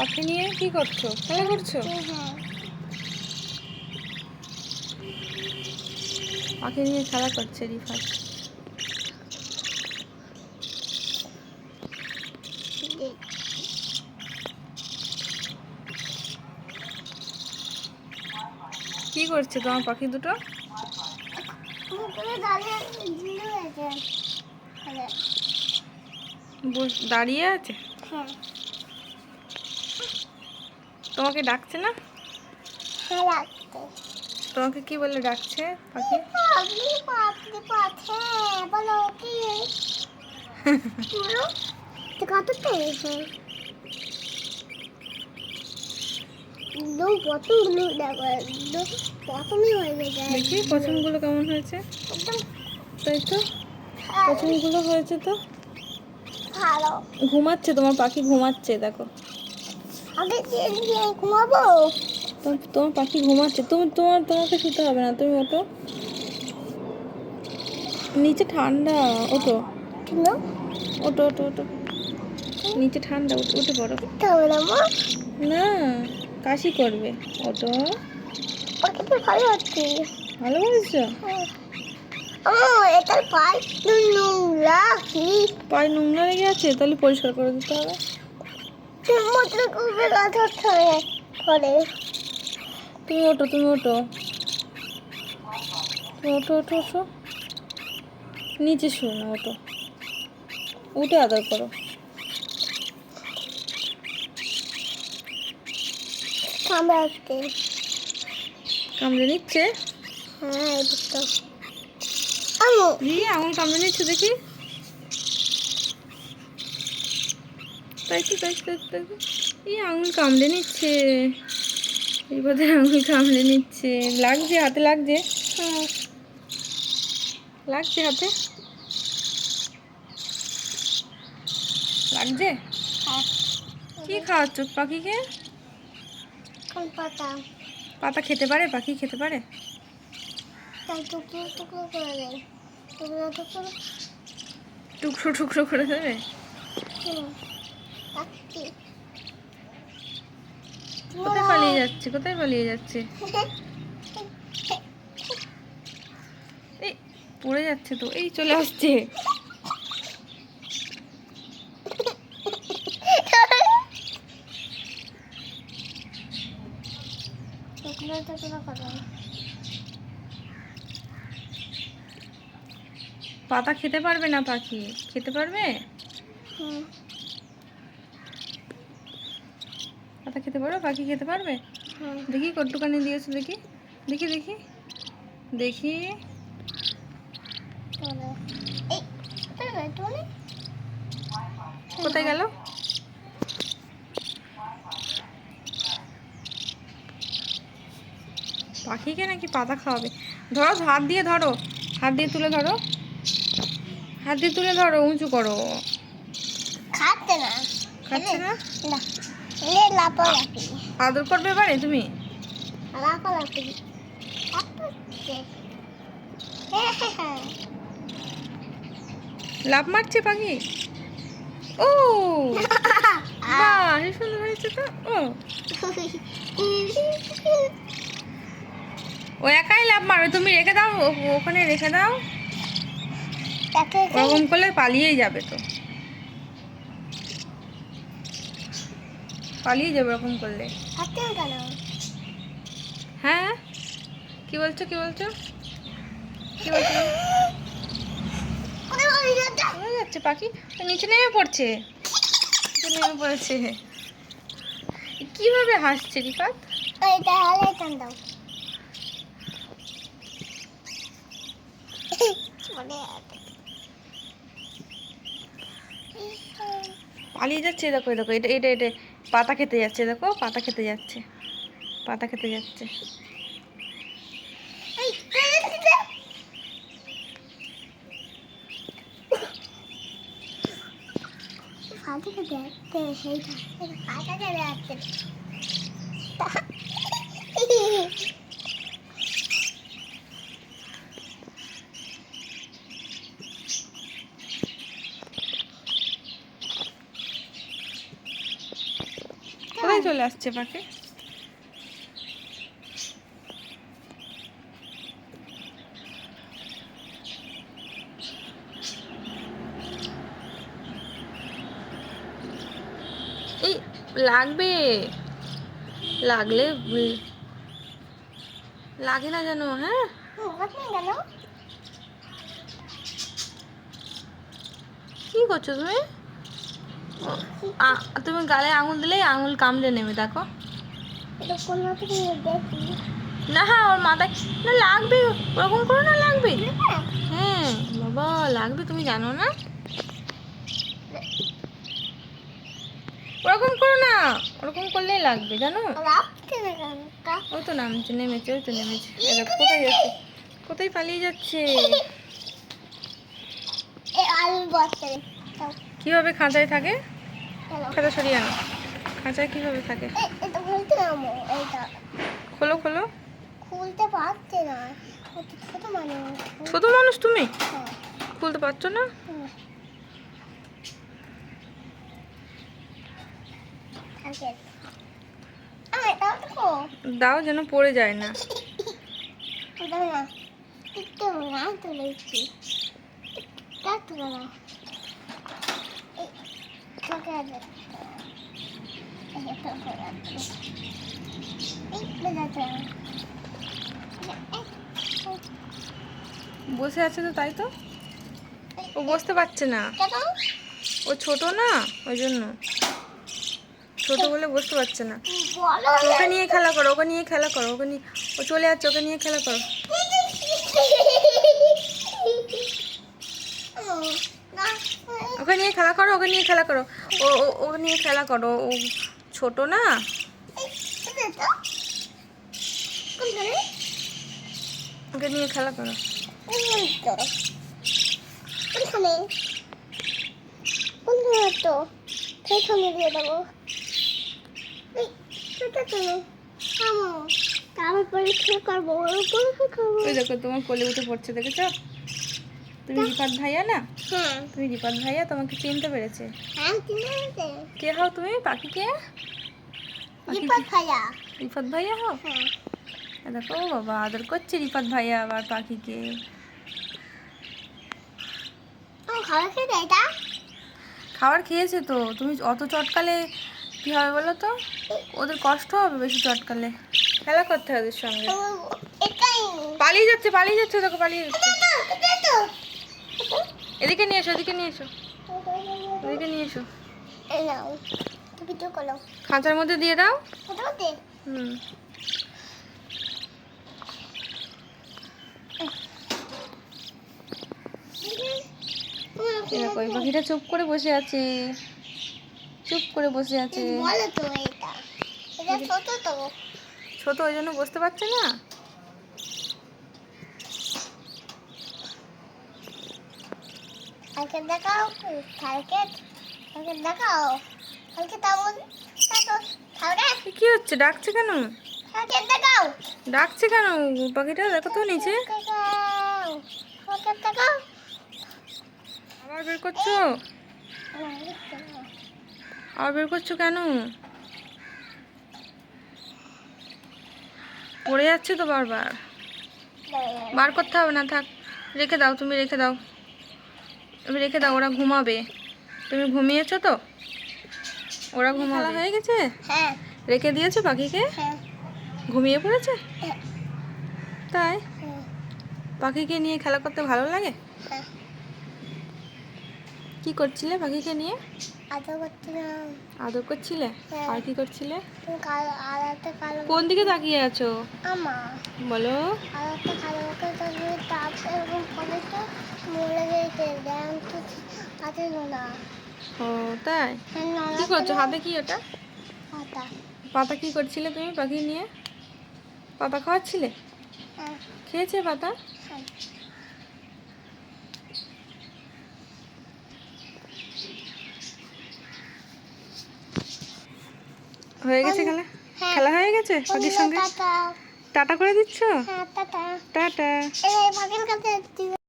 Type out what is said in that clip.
পাখি নিয়ে কি করছ? খেলা করছ? পাখি নিয়ে খেলা করছে রিফাত। কি করছে তোমার পাখি দুটো? দাঁড়িয়ে আছে? হ্যাঁ। তোমাকে ডাকছে না? হ্যাঁ তোমাকে কি বলে ডাকছে পাখি? আপনি বলো কি? দেখো হয়ে পছন্দগুলো কেমন হয়েছে? তাই তো? পছন্দগুলো হয়েছে তো? ঘুমাচ্ছে তোমার পাখি ঘুমাচ্ছে দেখো। দিয়ে ঘুমাবো। তোমার পাখি ঘুমাচ্ছে। তুমি তোমার তোমাকে শুতে হবে না। তুমি ওটো নিচে ঠান্ডা। ওটো ওটো ওটো ওটো নিচে ঠান্ডা। উঠে পড়ো। না মা। না কাশি করবে। ওটো তো ভালো হচ্ছে। ভালো বলছো ও এটা পাই নোংরা কি পায়ে নোংরা লেগে আছে? তাহলে পরিষ্কার করে দিতে হবে মতো করবে কথা ছড়ে করে তুমি ওটো তুমি তুমি ওটো ওটো ওটো নিচে শুও না ওটো উঠে আদর করো। কামড়ে নিচ্ছে? হ্যাঁ আঙুল কামড়ে নিচ্ছে দেখি। তো, তাই তো। এই আঙুল কামড়ে নিচ্ছে। এবারে আঙুল কামড়ে নিচ্ছে। লাগছে হাতে লাগছে? হ্যাঁ। লাগছে হাতে? লাগছে? হ্যাঁ। কি খাওয়াচ্ছ পাখিকে? পাতা। পাতা খেতে পারে? পাখি খেতে পারে? টুকরো টুকরো করে দেয়। টুকরো টুকরো। টুকরো টুকরো করে দেবে? কোথায় পালিয়ে যাচ্ছে? কোথায় পালিয়ে যাচ্ছে? এই পড়ে যাচ্ছে তো। এই চলে আসছে। পাতা খেতে পারবে না পাখি? খেতে পারবে? হুম। খেতে পারবে পাখি খেতে পারবে? দেখি কটুকানি দিয়েছে দেখি। দেখি দেখি। দেখি। কোথায় গেল? পাখিকে নাকি পাতা খাওয়াবে? ধরো হাত দিয়ে ধরো। হাত দিয়ে তুলে ধরো। হাত দিয়ে তুলে ধরো উঁচু করো। খাচ্ছে না। খাচ্ছে না। আদর করবে এবারে তুমি? লাভ মারছে পাখি? ও! বাহ সুন্দর হয়েছে তো। ও। ও একাই লাভ মারবে। তুমি রেখে দাও ওখানে রেখে দাও। ওরকম করলে পালিয়েই যাবে তো। পালিয়ে যাবে এরকম করলে। হ্যাঁ? কি বলছো কি বলছো? কি বলছো? যাচ্ছে পাখি। তো নিচে নেমে পড়ছে। নিচে নেমে পড়েছে। কীভাবে হাসছে রিফাত পালিয়ে যাচ্ছে দেখো দেখো এটা এটা এটা। পাতা খেতে যাচ্ছে, দেখো, পাতা খেতে যাচ্ছে, পাতা খেতে যাচ্ছে। পাতা খেতে যাচ্ছে সেইটা পাতা খেতে কোথায় কোথায় চলে আসছে পাখি এই লাগবে। লাগলে লাগে না যেন হ্যাঁ? হুম, কি করছ তুমি? তুমি গালে আঙুল দিলেই আঙুল কামড়ে নেবে দেখো। না হ্যাঁ ওর মাথায় না লাগবে। ওরকম করো না লাগবে। হ্যাঁ বাবা লাগবে তুমি জানো না? ওরকম করো না ওরকম করলেই লাগবে জানো? ওই তো নামছে নেমেছে ওই তো নেমেছে। কোথায় যাচ্ছে? কোথায় পালিয়ে যাচ্ছে? কীভাবে খাঁচায় থাকে? খাঁচা সরিয়ে আনো। খাঁচায় কীভাবে থাকে? খোলো খোলো। খুলতে পারছে না। ছোট মানুষ। ছোট মানুষ তুমি? হ্যাঁ, খুলতে পারছ না? দাও যেন পড়ে যায় না। ওটা না একটু না তুলেছি। তা তুলে না এই তোকে আছে এই একটা করে আছে এই বেজাতে বসে আছে তো তাই তো? ও বসতে পারছে না। ও ছোট না ওই জন্য। ছোট বলে বসতে পারছে না। ওকে নিয়ে খেলা করো ওকে নিয়ে খেলা করো ওকে নিয়ে ও চলে যাচ্ছে ওকে নিয়ে খেলা করো। ওকে নিয়ে খেলা করো, ওকে নিয়ে খেলা করো। ও ওকে নিয়ে খেলা করো। ও ছোট না? ওকে নিয়ে খেলা করো। তো সেইখানে দিয়ে দেবো তারপর করব ওই দেখো, তোমার কোলে উঠে পড়ছে, দেখেছ? তুমি রিপাত ভাইয়া না? হ্যাঁ। তুমি রিপাত ভাইয়া তোমাকে চিনতে পেরেছে। হ্যাঁ গেছে কে হও তুমি? পাখি কে দীপক খায়া রিপাত ভাইয়া হও? হ্যাঁ। দেখো বাবা আদর করছে রিপাত ভাইয়া আবার পাখিকে। খাবার খেয়েছে তো। তুমি অত চটকালে কি হবে বলো তো? ওদের কষ্ট হবে বেশি চটকালে। খেলা করতে হবে ওদের সঙ্গে। এটাই। পালিয়ে যাচ্ছে পালিয়ে যাচ্ছে দেখো পালিয়ে যাচ্ছে। এদিকে নিয়ে এসো এদিকে নিয়ে এসো। এদিকে নিয়ে এসো। এই নাও ভিডিও করো। খাঁচার মধ্যে দিয়ে দাও। হুম। এই পাখিটা চুপ করে বসে আছে। চুপ করে বসে আছে। ছোট ওই জন্য বসতে পারছে না? কালকে দেখাও কালকে কালকে দেখাও। কালকে কালকে? কি হচ্ছে? ডাকছে কেন? ডাকছে কেন? পাখিটা দেখো তো নিচে। আবার বের করছ? আবার বের করছ কেন? পড়ে যাচ্ছে তো বারবার। বার করতে হবে না থাক। রেখে দাও তুমি রেখে দাও। রেখে দাও ওরা ঘুমাবে। তুমি ঘুমিয়েছো তো? ওরা ঘুমা হয়ে গেছে? হ্যাঁ। রেখে দিয়েছ পাখিকে? হ্যাঁ। ঘুমিয়ে পড়েছে? হ্যাঁ। তাই? হ্যাঁ। পাখিকে নিয়ে খেলা করতে ভালো লাগে? হ্যাঁ। কি করছিলে পাখিকে নিয়ে? আদর করছিলে? হ্যাঁ। আর কি করছিলে? কোন দিকে তাকিয়ে আছো? বলো। ও তাই? হ্যাঁ কি করছ? হাতে কি ওটা? পাতা। পাতা কি করছিলে তুমি পাখি নিয়ে? পাতা খাওয়াচ্ছিলে? হ্যাঁ। খেয়েছে পাতা? হ্যাঁ হয়ে গেছে খেলা? হ্যাঁ। খেলা হয়ে গেছে পাখির সঙ্গে? টাটা। টাটা করে দিচ্ছ? হ্যাঁ টাটা।